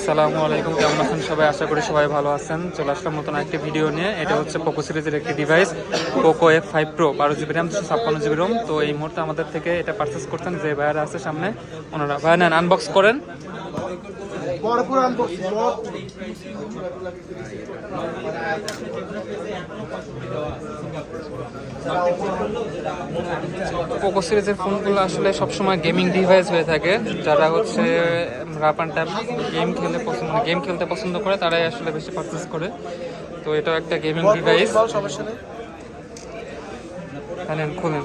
আসসালামু আলাইকুম, কেমন আছেন সবাই? আশা করি সবাই ভালো আছেন। চলে আসলাম নতুন একটি ভিডিও নিয়ে। এটা হচ্ছে পোকো সিরিজের একটি device Poco F five pro বারো জিবি র্যাম দুশো ছাপ্পান্ন জিবি রোম তো এই মুহূর্তে আমাদের থেকে এটা পারচেস করছেন যে ভাইয়ারা আছে সামনে। ওনারা ভাইয়া নেন আনবক্স করেন। পোকো সিরিজের ফোনগুলো আসলে সবসময় গেমিং ডিভাইস হয়ে থাকে। যারা হচ্ছে রাপ অ্যান্ড ট্যাপ গেম খেলতে পছন্দ গেম খেলতে পছন্দ করে তারাই আসলে বেশি পারচেস করে। তো এটাও একটা গেমিং ডিভাইস সমস্যা খুলেন।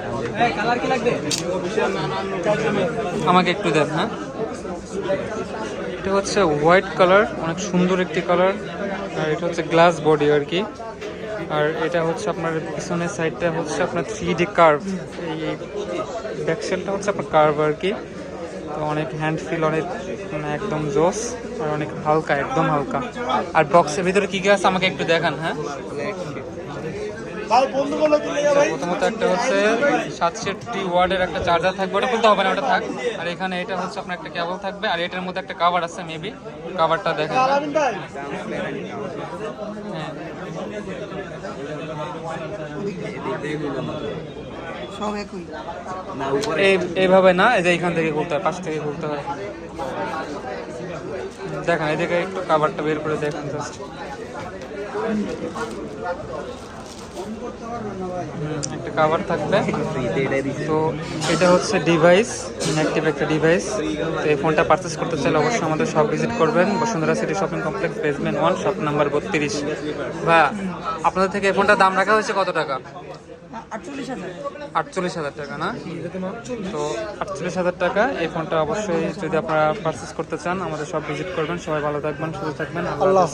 আমাকে একটু দেন হ্যাঁ? এটা হচ্ছে হোয়াইট কালার অনেক সুন্দর একটি কালার। আর এটা হচ্ছে গ্লাস বডি আর কি। আর এটা হচ্ছে আপনার পিছনের সাইডটা হচ্ছে আপনার থ্রি ডি কার্ভ এই ব্যাকসেলটা হচ্ছে আপনার কার্ভ আর কি। তো অনেক হ্যান্ড ফিল অনেক মানে একদম জোস আর অনেক হালকা একদম হালকা। আর বক্সের ভিতরে কি কি আছে আমাকে একটু দেখান হ্যাঁ? প্রথমত একটা হচ্ছে সাতষট্টি ওয়ার্ডের একটা চার্জার থাকবে ওটা খুলতে হবে না ওটা থাক। আর এখানে এটা হচ্ছে আপনার একটা কেবল থাকবে আর এটার মধ্যে একটা কাভার আছে মেবি কাভারটা দেখেন। হ্যাঁ। হ্যাঁ। সব একই। এই এইভাবে না এই যে এইখান থেকে খুলতে হয় পাশ থেকে খুলতে হয়। দেখেন এদিকে একটু কাভারটা বের করে দেখেন জাস্ট একটা কাভার থাকবে। তো এটা হচ্ছে ডিভাইস ইনঅ্যাক্টিভ একটা ডিভাইস তো এই ফোনটা পারচেস করতে চাইলে অবশ্যই আমাদের শপ ভিজিট করবেন। Bashundhara city shopping complex basement one shop number বত্রিশ। বা আপনাদের থেকে এই ফোনটার দাম রাখা হয়েছে কত টাকা? আটচল্লিশ হাজার। টাকা না? তো আটচল্লিশ হাজার টাকা। এই ফোনটা অবশ্যই যদি আপনারা পারচেস করতে চান আমাদের সব ভিজিট করবেন। সবাই ভালো থাকবেন সুস্থ থাকবেন। আল্লাহ।